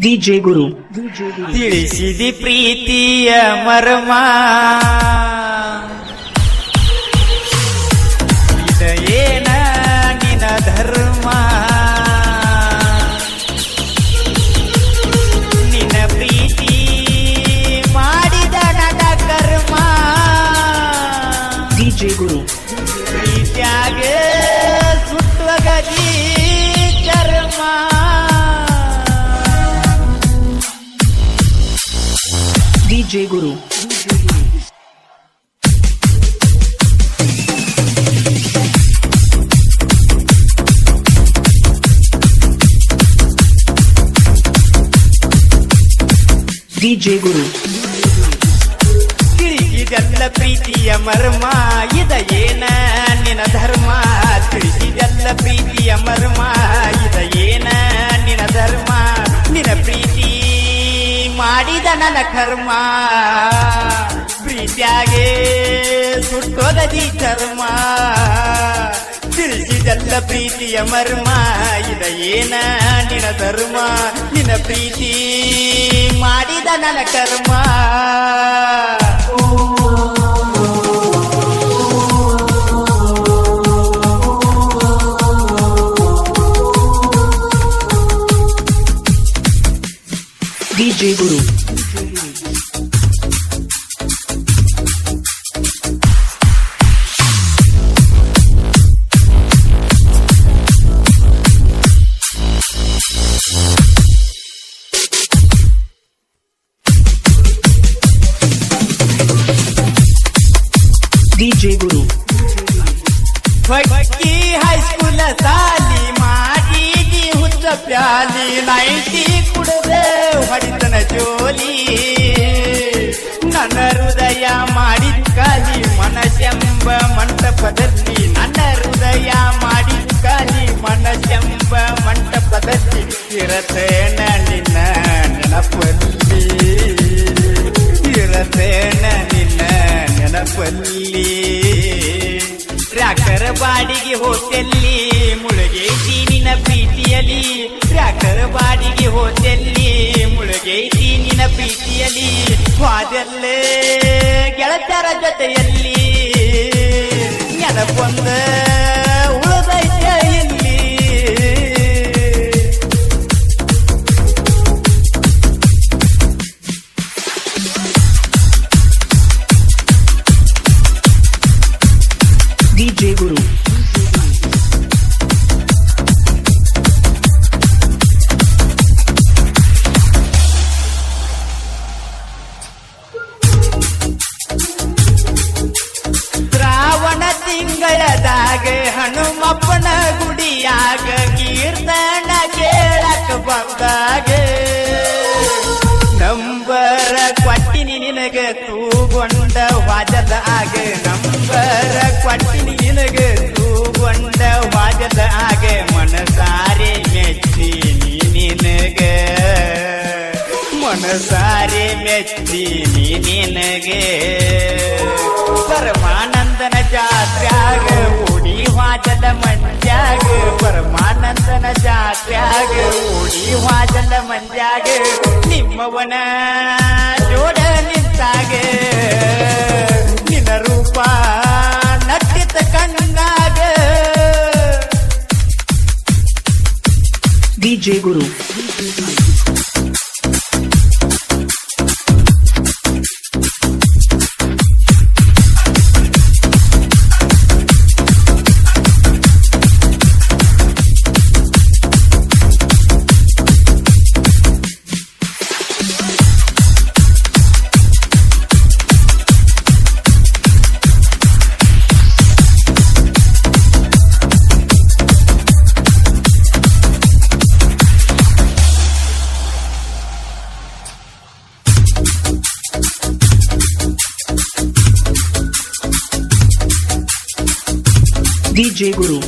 DJ ಗುರು. ತಿಳಿಸಿದಿ ಪ್ರೀತಿಯ ಮರ್ಮ. DJ ಗುರು. DJ ಗುರು. ತಿಳಿಸಿದೆಲ್ಲ ಪ್ರೀತಿಯ ಮರ್ಮ ಇದ ಏನ ನಿನ ಧರ್ಮ? ತಿಳಿಸಿದೆಲ್ಲ ಪ್ರೀತಿಯ ಮರ್ಮ ನನ್ನ ಕರ್ಮ. ಪ್ರೀತಿಯಾಗೆ ಸುಟ್ಟೋದದಿ ಚರ್ಮ. ತಿಳಿಸಿದಲ್ಲ ಪ್ರೀತಿಯ ಮರ್ಮ. ಇದ ಏನ ನಿನ ಧರ್ಮ? ನಿನ ಪ್ರೀತಿ ಮಾಡಿದ ನನ್ನ ಕರ್ಮ. DJ Guru. DJ Guru. ಫಕ್ಕಿ ಹೈಸ್ಕೂಲ್ ಸಾಲಿ ಮಾಡಿದಿ ಹುಚ್ಚ ಪ್ಯಾಲಿ ನೈಟಿ ಕುಡದೆ ಹೊಡಿತನ ಜೋಲಿ ನನ್ನ ಹೃದಯ ಮಾಡಿದ ಕಾಲಿ ಮನಸೆಂಬ ಮಂಟಪದಲ್ಲಿ ನನ್ನ ಹೃದಯ ಮಾಡಿದ ಕಾಲಿ ಮನಸೆಂಬ ಮಂಟಪದಲ್ಲಿ ಇರತೇನ ಟ್ರ್ಯಾಕ್ಟರ್ ಬಾಡಿಗೆ ಹೋತೆಲ್ಲಿ ಮುಳುಗೆ ಸೀನಿನ ಪ್ರೀತಿಯಲಿ ಟ್ರ್ಯಾಕ್ಟರ್ ಬಾಡಿಗೆ ಹೋತೆಲ್ಲಿ ಮುಳುಗೆ ಸೀನಿನ ಪ್ರೀತಿಯಲಿ ವಾದಲ್ಲೇ ಗೆಳತರ ಜೊತೆಯಲ್ಲಿ. ನೆನಪೊಂದ DJ Guru. ಶ್ರಾವಣ ತಿಂಗಳದಾಗ ಹನುಮಪ್ಪನ ನಿನಗ ತೂಗೊಂಡ ವಾಜದ ಆಗ ನಂಬರ ಕೊಟ್ಟಿ ನಿನಗೆ ತೂಗೊಂಡ ವಾಜದ ಆಗೆ ಮನಸಾರೆ ಮೆಚ್ಚಿನಿ ನಿನಗೆ. ಮನಸಾರೆ ಮೆಚ್ಚಿನಿ ನಿನಗೆ. ಪರಮಾನಂದನ ಜಾತ್ರ್ಯಾಗ, ಓಡಿ ವಾಜದ ಮಂಜಾಗ ಪರಮಾನಂದನ ಜಾತ್ರ್ಯಾಗ, ಓಡಿ ವಾಜದ ಮಂಜಾಗ ನಿಮ್ಮವನ DJ Guru. DJ Guru.